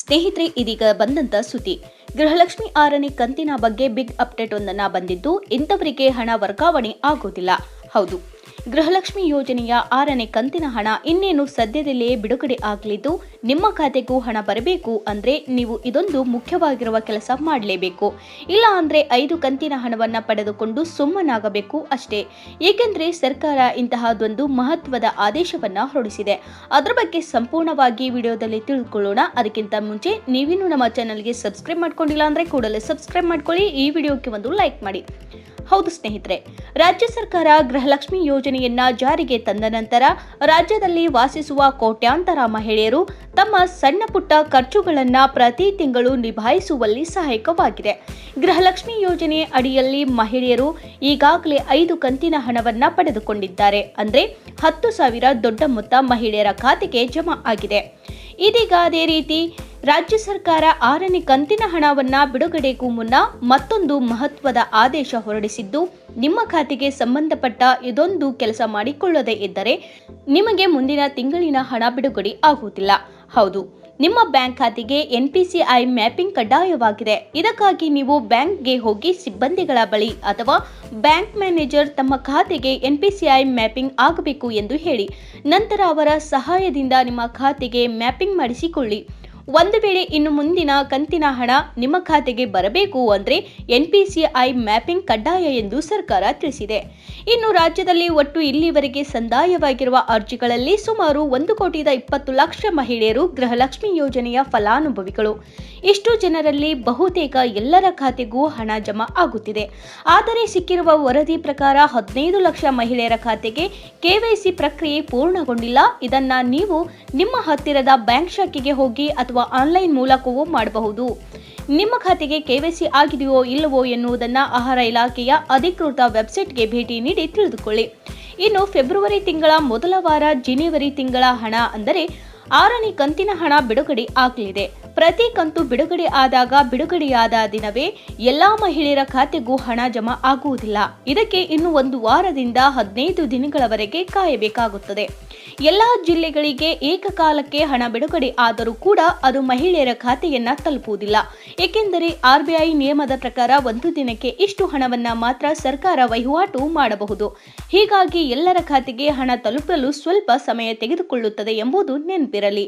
ಸ್ನೇಹಿತರೆ, ಇದೀಗ ಬಂದಂತ ಸುದ್ದಿ. ಗೃಹಲಕ್ಷ್ಮಿ ಆರನೇ ಕಂತಿನ ಬಗ್ಗೆ ಬಿಗ್ ಅಪ್ಡೇಟ್ ಒಂದನ್ನ ಬಂದಿದ್ದು, ಇಂಥವರಿಗೆ ಹಣ ವರ್ಗಾವಣೆ ಆಗೋದಿಲ್ಲ. ಹೌದು. ಗೃಹಲಕ್ಷ್ಮಿ ಯೋಜನೆಯ ಆರನೇ ಕಂತಿನ ಹಣ ಇನ್ನೇನು ಸದ್ಯದಲ್ಲಿಯೇ ಬಿಡುಗಡೆ ಆಗಲಿದ್ದು, ನಿಮ್ಮ ಖಾತೆಗೂ ಹಣ ಬರಬೇಕು ಅಂದ್ರೆ ನೀವು ಇದೊಂದು ಮುಖ್ಯವಾಗಿರುವ ಕೆಲಸ ಮಾಡಲೇಬೇಕು. ಇಲ್ಲ ಅಂದ್ರೆ ಐದು ಕಂತಿನ ಹಣವನ್ನ ಪಡೆದುಕೊಂಡು ಸುಮ್ಮನಾಗಬೇಕು ಅಷ್ಟೇ. ಏಕೆಂದರೆ ಸರ್ಕಾರ ಇಂತಹದೊಂದು ಮಹತ್ವದ ಆದೇಶವನ್ನ ಹೊರಡಿಸಿದೆ. ಅದರ ಬಗ್ಗೆ ಸಂಪೂರ್ಣವಾಗಿ ವಿಡಿಯೋದಲ್ಲಿ ತಿಳಿದುಕೊಳ್ಳೋಣ ಅದಕ್ಕಿಂತ ಮುಂಚೆ ನೀವಿನ್ನೂ ನಮ್ಮ ಚಾನಲ್ಗೆ ಸಬ್ಸ್ಕ್ರೈಬ್ ಮಾಡ್ಕೊಂಡಿಲ್ಲ ಅಂದ್ರೆ ಕೂಡಲೇ ಸಬ್ಸ್ಕ್ರೈಬ್ ಮಾಡ್ಕೊಳ್ಳಿ. ಈ ವಿಡಿಯೋಕ್ಕೆ ಒಂದು ಲೈಕ್ ಮಾಡಿ. ಹೌದು ಸ್ನೇಹಿತರೆ, ರಾಜ್ಯ ಸರ್ಕಾರ ಗೃಹಲಕ್ಷ್ಮಿ ಯೋಜನೆಯನ್ನ ಜಾರಿಗೆ ತಂದ ನಂತರ ರಾಜ್ಯದಲ್ಲಿ ವಾಸಿಸುವ ಕೋಟ್ಯಾಂತರ ಮಹಿಳೆಯರು ತಮ್ಮ ಸಣ್ಣ ಪುಟ್ಟ ಖರ್ಚುಗಳನ್ನ ಪ್ರತಿ ತಿಂಗಳು ನಿಭಾಯಿಸುವಲ್ಲಿ ಸಹಾಯಕವಾಗಿದೆ. ಗೃಹಲಕ್ಷ್ಮಿ ಯೋಜನೆ ಅಡಿಯಲ್ಲಿ ಮಹಿಳೆಯರು ಈಗಾಗಲೇ ಐದು ಕಂತಿನ ಹಣವನ್ನ ಪಡೆದುಕೊಂಡಿದ್ದಾರೆ. ಅಂದ್ರೆ ಹತ್ತು ಸಾವಿರ ದೊಡ್ಡ ಮೊತ್ತ ಮಹಿಳೆಯರ ಖಾತೆಗೆ ಜಮಾ ಆಗಿದೆ. ಇದೀಗ ಅದೇ ರೀತಿ ರಾಜ್ಯ ಸರ್ಕಾರ ಆರನೇ ಕಂತಿನ ಹಣವನ್ನ ಬಿಡುಗಡೆಗೂ ಮುನ್ನ ಮತ್ತೊಂದು ಮಹತ್ವದ ಆದೇಶ ಹೊರಡಿಸಿದ್ದು, ನಿಮ್ಮ ಖಾತೆಗೆ ಸಂಬಂಧಪಟ್ಟ ಇದೊಂದು ಕೆಲಸ ಮಾಡಿಕೊಳ್ಳದೇ ಇದ್ದರೆ ನಿಮಗೆ ಮುಂದಿನ ತಿಂಗಳಿನ ಹಣ ಬಿಡುಗಡೆ ಆಗುವುದಿಲ್ಲ. ಹೌದು, ನಿಮ್ಮ ಬ್ಯಾಂಕ್ ಖಾತೆಗೆ ಎನ್ಪಿಸಿಐ ಮ್ಯಾಪಿಂಗ್ ಕಡ್ಡಾಯವಾಗಿದೆ. ಇದಕ್ಕಾಗಿ ನೀವು ಬ್ಯಾಂಕ್ಗೆ ಹೋಗಿ ಸಿಬ್ಬಂದಿಗಳ ಬಳಿ ಅಥವಾ ಬ್ಯಾಂಕ್ ಮ್ಯಾನೇಜರ್ ತಮ್ಮ ಖಾತೆಗೆ ಎನ್ಪಿಸಿಐ ಮ್ಯಾಪಿಂಗ್ ಆಗಬೇಕು ಎಂದು ಹೇಳಿ, ನಂತರ ಅವರ ಸಹಾಯದಿಂದ ನಿಮ್ಮ ಖಾತೆಗೆ ಮ್ಯಾಪಿಂಗ್ ಮಾಡಿಸಿಕೊಳ್ಳಿ. ಒಂದು ವೇಳೆ ಇನ್ನು ಮುಂದಿನ ಕಂತಿನ ಹಣ ನಿಮ್ಮ ಖಾತೆಗೆ ಬರಬೇಕು ಅಂದರೆ ಎನ್ಪಿಸಿಐ ಮ್ಯಾಪಿಂಗ್ ಕಡ್ಡಾಯ ಎಂದು ಸರ್ಕಾರ ತಿಳಿಸಿದೆ. ಇನ್ನು ರಾಜ್ಯದಲ್ಲಿ ಒಟ್ಟು ಇಲ್ಲಿವರೆಗೆ ಸಂದಾಯವಾಗಿರುವ ಅರ್ಜಿಗಳಲ್ಲಿ ಸುಮಾರು ಒಂದು ಕೋಟಿದ ಇಪ್ಪತ್ತು ಲಕ್ಷ ಮಹಿಳೆಯರು ಗೃಹಲಕ್ಷ್ಮಿ ಯೋಜನೆಯ ಫಲಾನುಭವಿಗಳು. ಇಷ್ಟು ಜನರಲ್ಲಿ ಬಹುತೇಕ ಎಲ್ಲರ ಖಾತೆಗೂ ಹಣ ಜಮಾ ಆಗುತ್ತಿದೆ. ಆದರೆ ಸಿಕ್ಕಿರುವ ವರದಿ ಪ್ರಕಾರ ಹದಿನೈದು ಲಕ್ಷ ಮಹಿಳೆಯರ ಖಾತೆಗೆ ಕೆವೈಸಿ ಪ್ರಕ್ರಿಯೆ ಪೂರ್ಣಗೊಂಡಿಲ್ಲ. ಇದನ್ನ ನೀವು ನಿಮ್ಮ ಹತ್ತಿರದ ಬ್ಯಾಂಕ್ ಶಾಖೆಗೆ ಹೋಗಿ ಅಥವಾ ಆನ್ಲೈನ್ ಮೂಲಕವೂ ಮಾಡಬಹುದು. ನಿಮ್ಮ ಖಾತೆಗೆ ಕೆವೈಸಿ ಆಗಿದೆಯೋ ಇಲ್ಲವೋ ಎನ್ನುವುದನ್ನು ಆಹಾರ ಇಲಾಖೆಯ ಅಧಿಕೃತ ವೆಬ್ಸೈಟ್ಗೆ ಭೇಟಿ ನೀಡಿ ತಿಳಿದುಕೊಳ್ಳಿ. ಇನ್ನು ಫೆಬ್ರವರಿ ತಿಂಗಳ ಮೊದಲ ವಾರ, ಜನವರಿ ತಿಂಗಳ ಹಣ ಅಂದರೆ ಆರನೇ ಕಂತಿನ ಹಣ ಬಿಡುಗಡೆ ಆಗಲಿದೆ. ಪ್ರತಿ ಕಂತು ಬಿಡುಗಡೆ ಆದಾಗ ಬಿಡುಗಡೆಯಾದ ದಿನವೇ ಎಲ್ಲಾ ಮಹಿಳೆಯರ ಖಾತೆಗೂ ಹಣ ಜಮಾ ಆಗುವುದಿಲ್ಲ. ಇದಕ್ಕೆ ಇನ್ನು ಒಂದು ವಾರದಿಂದ ಹದಿನೈದು ದಿನಗಳವರೆಗೆ ಕಾಯಬೇಕಾಗುತ್ತದೆ. ಎಲ್ಲಾ ಜಿಲ್ಲೆಗಳಿಗೆ ಏಕಕಾಲಕ್ಕೆ ಹಣ ಬಿಡುಗಡೆ ಆದರೂ ಕೂಡ ಅದು ಮಹಿಳೆಯರ ಖಾತೆಯನ್ನ ತಲುಪುವುದಿಲ್ಲ. ಏಕೆಂದರೆ ಆರ್ಬಿಐ ನಿಯಮದ ಪ್ರಕಾರ ಒಂದು ದಿನಕ್ಕೆ ಇಷ್ಟು ಹಣವನ್ನ ಮಾತ್ರ ಸರ್ಕಾರ ವಹಿವಾಟು ಮಾಡಬಹುದು. ಹೀಗಾಗಿ ಎಲ್ಲರ ಖಾತೆಗೆ ಹಣ ತಲುಪಲು ಸ್ವಲ್ಪ ಸಮಯ ತೆಗೆದುಕೊಳ್ಳುತ್ತದೆ ಎಂಬುದು ನೆನಪಿರಲಿ